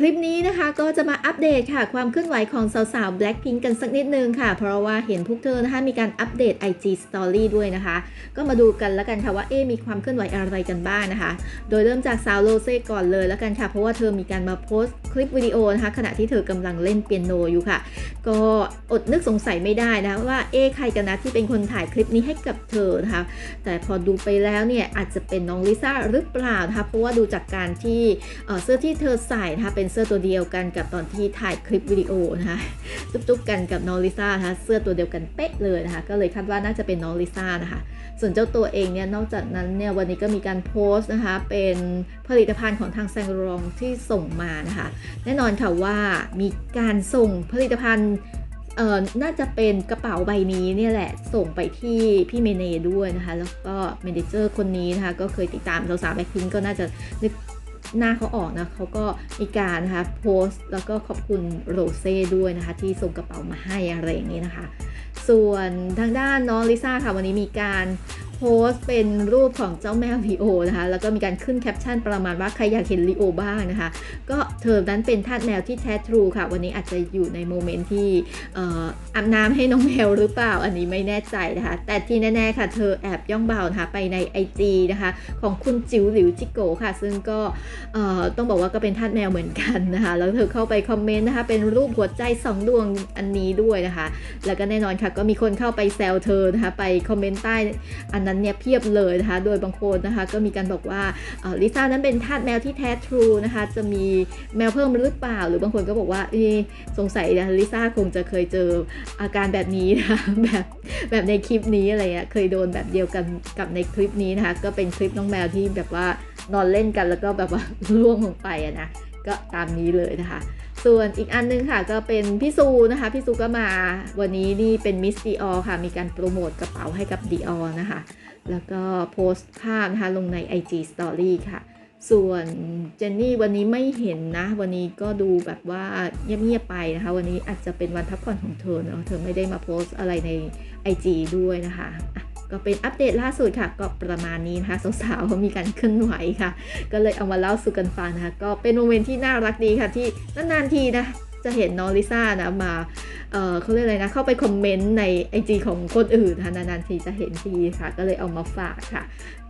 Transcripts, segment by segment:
คลิปนี้นะคะก็จะมาอัปเดตค่ะ ความเคลื่อนไหวของสาวๆ Blackpink กันสักนิดนึงค่ะ เพราะว่าเห็นพวกเธอนะคะมีการอัปเดต IG Story ด้วยนะคะ ก็มาดูกันแล้วกันค่ะว่าเอ๊มีความเคลื่อนไหวอะไรกันบ้างนะคะ โดยเริ่มจากสาวโรเซ่ก่อนเลยแล้วกันค่ะ เพราะว่าเธอมีการมาโพสต์คลิปวิดีโอนะคะขณะที่เธอกำลังเล่นเปียโนอยู่ค่ะ ก็อดนึกสงสัยไม่ได้นะคะว่าเอ๊ใครกันนะที่เป็นคนถ่ายคลิปนี้ให้กับเธอนะคะ แต่พอดูไปแล้วเนี่ยอาจจะเป็นน้องลิซ่าหรือเปล่านะคะเพราะว่าดูจากการที่เเสื้อที่เธอใส่นะคะเป็นเสื้อตัวเดียวกันกับตอนที่ถ่ายคลิปวิดีโอนะคะจุ๊บๆกันกับน้องลิซ่านะคะเสื้อตัวเดียวกันเป๊ะเลยนะคะก็เลยคาดว่าน่าจะเป็นน้องลิซ่านะคะส่วนเจ้าตัวเองเนี่ยนอกจากนั้นเนี่ยวันนี้ก็มีการโพสต์นะคะเป็นผลิตภัณฑ์ของทางแซงรองที่ส่งมานะคะแน่นอนค่ะว่ามีการส่งผลิตภัณฑ์เอ่อน่าจะเป็นกระเป๋าใบนี้เนี่ยแหละส่งไปที่พี่เมเนด้วยนะคะ แล้วก็เมเนเจอร์คนนี้นะคะ ก็เคยติดตามสาวๆแบ็คพิงก็น่าจะนึก หน้าเขาออกนะเขาก็มีการนะคะโพสต์แล้วก็ขอบคุณโรเซ่ด้วยนะคะ ที่ส่งกระเป๋ามาให้อะไรอย่างนี้นะคะ ส่วนทางด้านน้องลิซ่าค่ะวันนี้มีการ โพสต์เป็นรูปของเจ้าแมวลีโอนะคะ แล้วก็มีการขึ้นแคปชั่นประมาณว่าใครอยากเห็นลีโอบ้างนะคะ ก็เธอนั้นเป็นทาสแมวที่แท้ทรูค่ะ วันนี้อาจจะอยู่ในโมเมนต์ที่อออาบน้ำให้น้องแมวหรือเปล่า อันนี้ไม่แน่ใจนะคะ แต่ที่แน่ๆค่ะ เธอแอบย่องเบานะคะไปใน IG นะคะ ของคุณจิ๋วหลิวจิโกะค่ะ ซึ่งก็เอ่อต้องบอกว่าก็เป็นทาสแมวเหมือนกันนะคะ แล้วเธอเข้าไปคอมเมนต์นะคะ เป็นรูปหัวใจสองดวงอันนี้ด้วยนะคะ แล้วก็แน่นอนค่ะ ก็มีคนเข้าไปแซวเธอนะคะ ไปคอมเมนต์ใต้อันนั้นเนี่ยเพียบเลยนะคะ โดยบางคนนะคะก็มีการบอกว่าลิซ่านั้นเป็นทาสแมวที่แท้ทรูนะคะ จะมีแมวเพิ่มหรือเปล่า หรือบางคนก็บอกว่าเอสงสัยนะลิซ่าคงจะเคยเจออาการแบบนี้นะคะแบบแบบในคลิปนี้อะไรเงี้ยเคยโดนแบบเดียวกันกับในคลิปนี้นะคะ ก็เป็นคลิปน้องแมวที่แบบว่านอนเล่นกันแล้วก็แบบว่าร่วงลงไปอะนะก็ตามนี้เลยนะคะ ส่วนอีกอันนึงค่ะก็เป็นพี่ซูนะคะพี่ซูก็มาวันนี้นี่เป็นมิสดีออค่ะ มีการโปรโมทกระเป๋าให้กับดีออนะคะ แล้วก็โพสต์ภาพนะคะลงใน IG Story ค่ะ ส่วนเจนนี่วันนี้ไม่เห็นนะ วันนี้ก็ดูแบบว่าเงียบๆไปนะคะ วันนี้อาจจะเป็นวันพักผ่อนของเธอเนาะเธอไม่ได้มาโพสต์อะไรใน IG ด้วยนะคะะ ก็เป็นอัปเดตล่าสุดค่ะ ก็ประมาณนี้นะคะสาวๆเขามีการเคลื่อนไหวค่ะ ก็เลยเอามาเล่าสู่กันฟังนะคะ ก็เป็นโมเมนต์ที่น่ารักดีค่ะ ที่นานๆทีนะจะเห็นน้องลิซ่านะมาเอ่อเขาเรียกอะไรนะ เข้าไปคอมเมนต์ใน IG ของคนอื่นนะนานๆทีจะเห็นทีค่ะ ก็เลยเอามาฝากค่ะ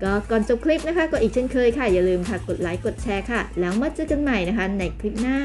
ก็ก่อนจบคลิปนะคะ ก็อีกเช่นเคยค่ะ อย่าลืมค่ะกดไลค์กดแชร์ค่ะ แล้วมาเจอกันใหม่นะคะในคลิปหน้า